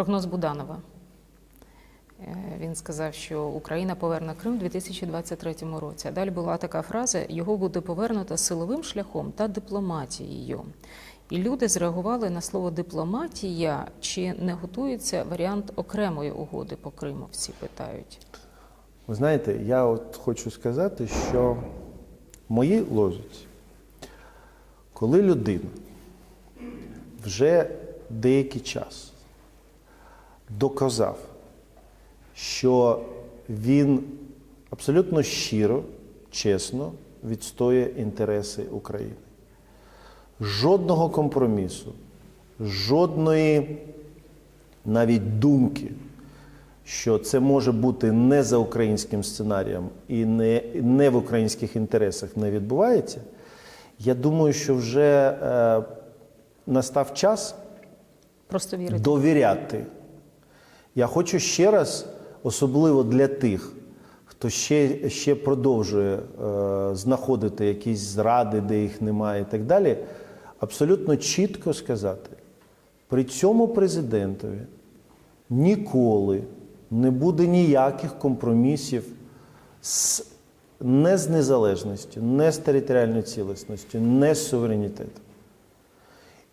Прогноз Буданова. Е, Він сказав, що Україна поверне Крим у 2023 році. А далі була така фраза: його буде повернуто силовим шляхом та дипломатією. І люди зреагували на слово дипломатія. Чи не готується варіант окремої угоди по Криму? Всі питають. Ви знаєте, я от хочу сказати, що в моїй логіці, коли людина вже деякий час доказав, що він абсолютно щиро, чесно відстоює інтереси України. Жодного компромісу, жодної навіть думки, що це може бути не за українським сценарієм і не, не в українських інтересах не відбувається, я думаю, що вже е, настав час Просто вірити. довіряти. Я хочу ще раз, особливо для тих, хто ще, ще продовжує е, знаходити якісь зради, де їх немає, і так далі, абсолютно чітко сказати: при цьому президентові ніколи не буде ніяких компромісів з, не з незалежністю, не з територіальною цілісністю, не з суверенітетом.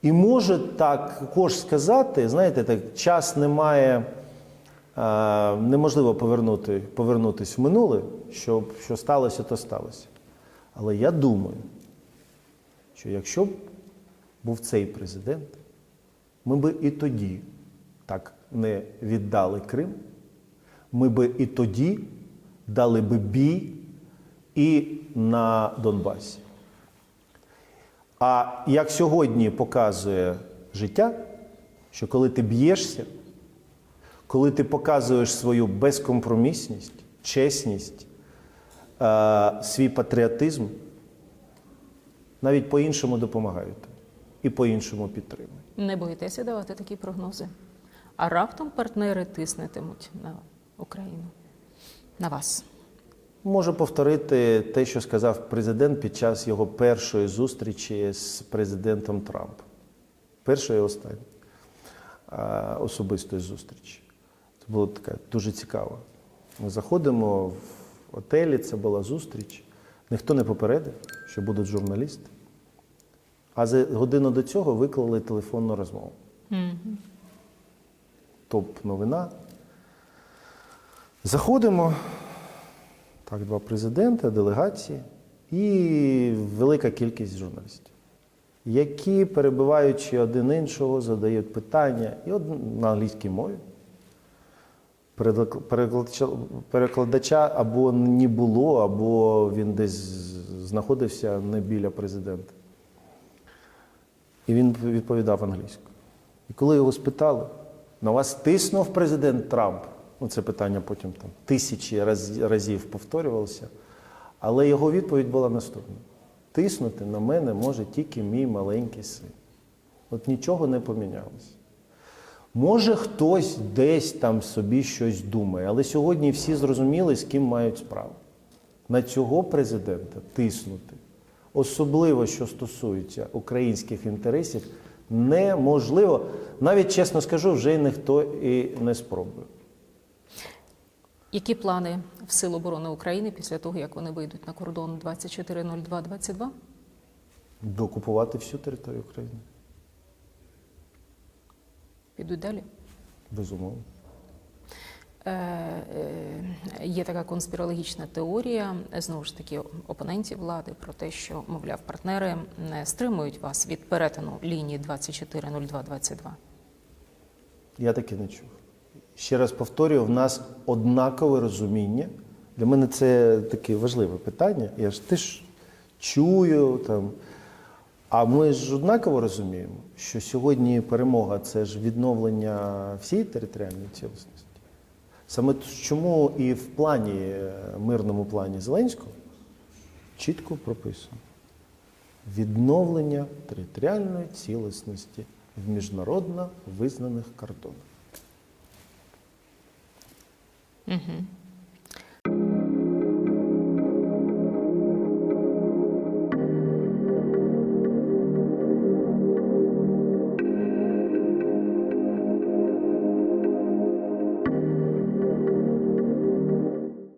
І може також сказати, знаєте, так, час немає, е, неможливо повернути, повернутися в минуле, щоб що сталося, то сталося. Але я думаю, що якщо б був цей президент, ми би і тоді так не віддали Крим, ми би і тоді дали би бій і на Донбасі. А як сьогодні показує життя, що коли ти б'єшся, коли ти показуєш свою безкомпромісність, чесність, е, свій патріотизм, навіть по-іншому допомагають і по-іншому підтримують. Не боїтеся давати такі прогнози. А раптом партнери тиснетимуть на Україну, на вас. Можу повторити те, що сказав президент під час його першої зустрічі з президентом Трампом. Першої і останньої особистої зустрічі. Це було таке дуже цікаво. Ми заходимо в готелі, це була зустріч. Ніхто не попередив, що будуть журналісти. А за годину до цього виклали телефонну розмову. Топ-новина. Заходимо. Так, два президенти, делегації і велика кількість журналістів, які, перебиваючи один іншого, задають питання і од- на англійській мові. Переклад- Перекладача, або не було, або він десь знаходився не біля президента. І він відповідав англійською. І коли його спитали, на вас тиснув президент Трамп. Ну, це питання потім там тисячі раз, разів повторювалося. Але його відповідь була наступна: тиснути на мене може тільки мій маленький син. От нічого не помінялося. Може, хтось десь там собі щось думає, але сьогодні всі зрозуміли, з ким мають справу. На цього президента тиснути, особливо що стосується українських інтересів, неможливо. Навіть чесно скажу, вже й ніхто і не спробує. Які плани в Сил оборони України після того, як вони вийдуть на кордон 2402-22? Докупувати всю територію України. Підуть далі? Безумовно. Е, е, Є така конспірологічна теорія знову ж таки опонентів влади про те, що мовляв партнери не стримують вас від перетину лінії 2402-22. Я таки не чув. Ще раз повторюю, в нас однакове розуміння. Для мене це таке важливе питання. Я ж теж чую там. А ми ж однаково розуміємо, що сьогодні перемога це ж відновлення всієї територіальної цілісності. Саме чому і в плані, е, мирному плані Зеленського чітко прописано відновлення територіальної цілісності в міжнародно визнаних кордонах. Угу.